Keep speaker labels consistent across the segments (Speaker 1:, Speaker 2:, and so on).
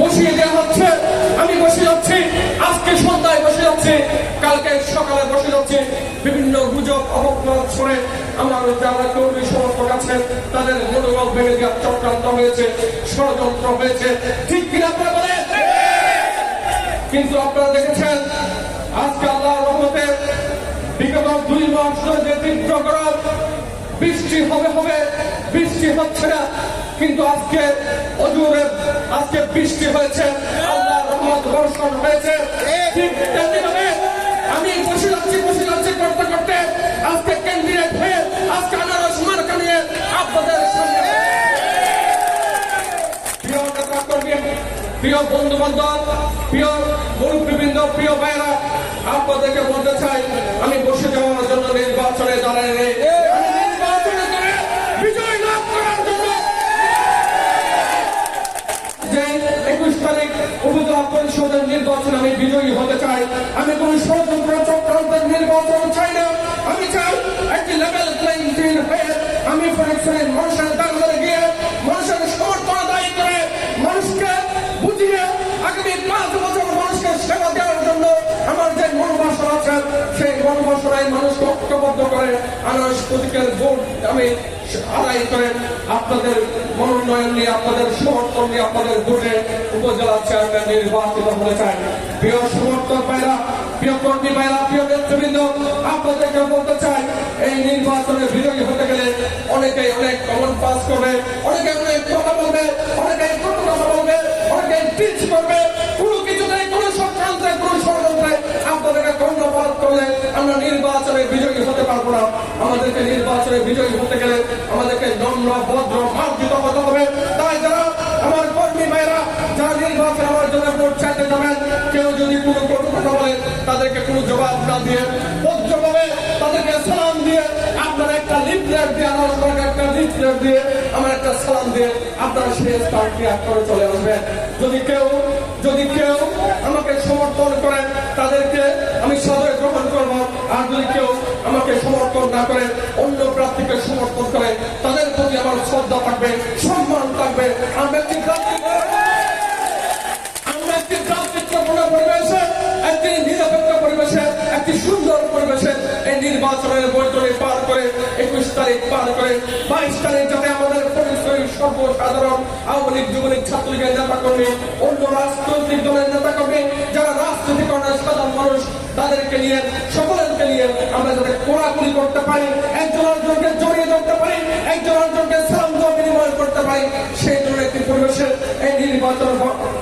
Speaker 1: বসিয়ে দেওয়া হচ্ছে। আমি বসে যাচ্ছি। আজকে সন্ধ্যায় বসে যাচ্ছি। কালকে সকালে বসে যাচ্ছি। বিভিন্ন গুজব, অপপ্রচার করে আমরা যারা কর্মী সমর্থক আছেন তাদের মনোবল ভেঙে দেওয়ার চক্রান্ত হয়েছে, ষড়যন্ত্র হয়েছে। ঠিক কিনা আপনারা বলেন? কিন্তু আপনারা দেখেছেন, আজকে আল্লাহ রহমতে বিগত দুই মাস ধরে যে তীব্র গরম, বৃষ্টি হবে হবে, বৃষ্টি হচ্ছে না। কিন্তু আজকে অজুরে আজকে বৃষ্টি হয়েছে আল্লাহ রহমত বর্ষণ হয়েছে। ঠিক তেমনিভাবে আমি বসে যাচ্ছি বসে যাচ্ছি করতে করতে আজকে ক্যান্ডিডেট হয়ে আজকে আনারস মার্কা নিয়ে আপনাদের সামনে। প্রিয় নেতা কর্মী প্রিয় বন্ধু বান্ধব প্রিয় মুরব্বীবৃন্দ প্রিয় ভাইরা আপনাদেরকে বলতে চাই তারিখ উপজেলা পরিষদের নির্বাচন আমি বিজয়ী হতে চাই। আমি কোন স্বতন্ত্র চক্রান্তের নির্বাচন চাই না। আমি চাই একটি লেভেল প্লেইং ফিল্ড হয়ে আমি পরিশ্রমের মানুষের দাঙ্গলে গিয়ে মানুষের সমর্থন দায়ী করে মানুষকে বুঝিয়ে আগামী পাঁচ বছর মানুষকে সেবা দেওয়ার জন্য আমার আছে, সেই মনোবাসনায় মানুষকে ঐক্যবদ্ধ করে, আনারস প্রতীকের ভোট আমি আদায় করে আপনাদের মনোনয়ন নিয়ে, আপনাদের সমর্থন নিয়ে আপনাদের ভোটে উপজেলা চেয়ারম্যান নির্বাচিত হতে চাই। প্রিয় সমর্থক ভাইরা, প্রিয় কর্মী ভাইরা, প্রিয় নেতৃবৃন্দ, আপনাদেরকে বলতে চাই, এই নির্বাচনে বিজয়ী হতে গেলে অনেকেই অনেক কমন পাস করবে, অনেকে অনেক কথা বলবে অনেকে কথা বলবে অনেকে টিচ করবে কোনো কর্ণপাত করলে আমরা নির্বাচনে বিজয়ী হতে পারব না। আমাদেরকে নির্বাচনে বিজয়ী হতে গেলে আমাদেরকে নম্র ভদ্র, মার্জিত হতে হবে। তাই যারা আমার কর্মী ভাইরা যারা নির্বাচন আমার জন্য ভোট চাইতে যাবেন, কেউ যদি কোনো কটু কথা বলে, তাদেরকে কোনো জবাব না দিয়ে, ভদ্রভাবে তাদেরকে সালাম দিয়ে, আপনারা একটা লিফলেট দিয়ে আমার একটা লিফলেট দিয়ে, আমার একটা সালাম দিয়ে আপনারা সেই স্থান ক্রিয়া করে চলে আসবেন। যদি কেউ যদি কেউ আমাকে সমর্থন করেন তাদেরকে আমি সদয় গ্রহণ করব। আর যদি কেউ আমাকে সমর্থন না করে, অন্য প্রার্থীকে সমর্থন করে, তাদের প্রতি আমার শ্রদ্ধা থাকবে, সম্মান থাকবে। বাইশ তারিখ আমাদের অন্য রাজনৈতিক দলের যারা রাজনীতি সাধারণ মানুষ তাদেরকে নিয়ে সকলকে নিয়ে আমরা যাতে কোড়াকুড়ি করতে পারি, একজন আরেকজনকে জড়িয়ে ধরতে পারি, একজন আরেকজনকে সালাম বিনিময় করতে পারি, সেই ধরনের একটি পরিবেশে এই নির্বাচন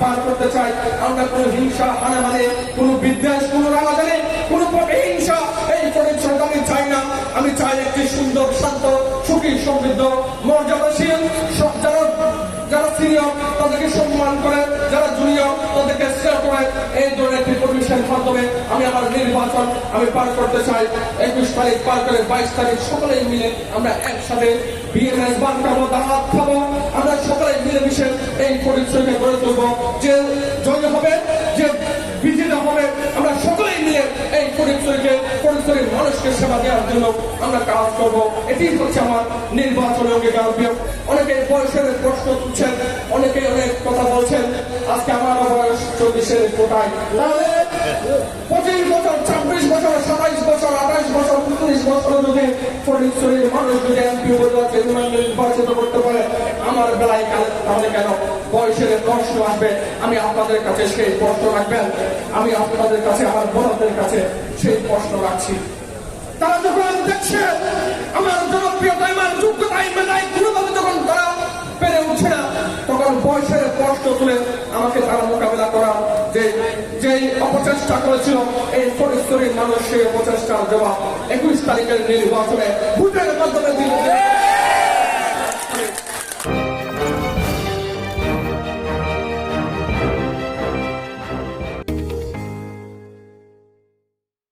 Speaker 1: পার করতে চাই। আমরা কোনো হিংসা হানাহানি কোনো বিদ্বেষ, কোনো রাগাজানি কোনো হিংসা, এই পরিচ্ছন্ন আমি চাই না। আমি চাই একটি সুন্দর, শান্ত, সুখী, সমৃদ্ধ, মর্যাদাশীল যারা যারা সিনিয়র তাদেরকে সম্মান করে, যারা জুনিয়র তাদেরকে স্নেহ করে, এই ধরনের একটি পরিবেশের মাধ্যমে আমি আমার নির্বাচন আমি পার করতে চাই। একুশ তারিখ পার করে বাইশ তারিখ সকলেই মিলে আমরা একসাথে বিএমএস বান খাব দাঁড়াত খাব। আমরা সকলেই মিলেমিশে এই পরিচয়কে গড়ে তুলবো। যে জয় হবে, যে বিজেতা হবে, আমরা সকলেই মিলে এই পরিচয়কে পরিচয়ের মানুষকে সেবা দেওয়ার জন্য আমরা কাজ করব। এটি হচ্ছে আমার নির্বাচনে অঙ্গীকার। অনেকে বয়সের প্রশ্ন তুলছেন অনেকে অনেক কথা বলছেন। আজকে আমার বয়স চল্লিশের কোটায়। তাহলে আমার বেলায় কেন? বয়সের প্রশ্ন আসবে। আমি আপনাদের কাছে সেই প্রশ্ন রাখবেন। আমি আপনাদের কাছে, আমার বড়দের কাছে সেই প্রশ্ন রাখছি। তারা যখন দেখছে, আমার জনপ্রিয়তা অপচেষ্টা করেছিল এই পরিস্থিতির মানুষ সেই অপচেষ্টার জবাব একুশ তারিখের নির্বাচনে ভোটের মাধ্যমে দিল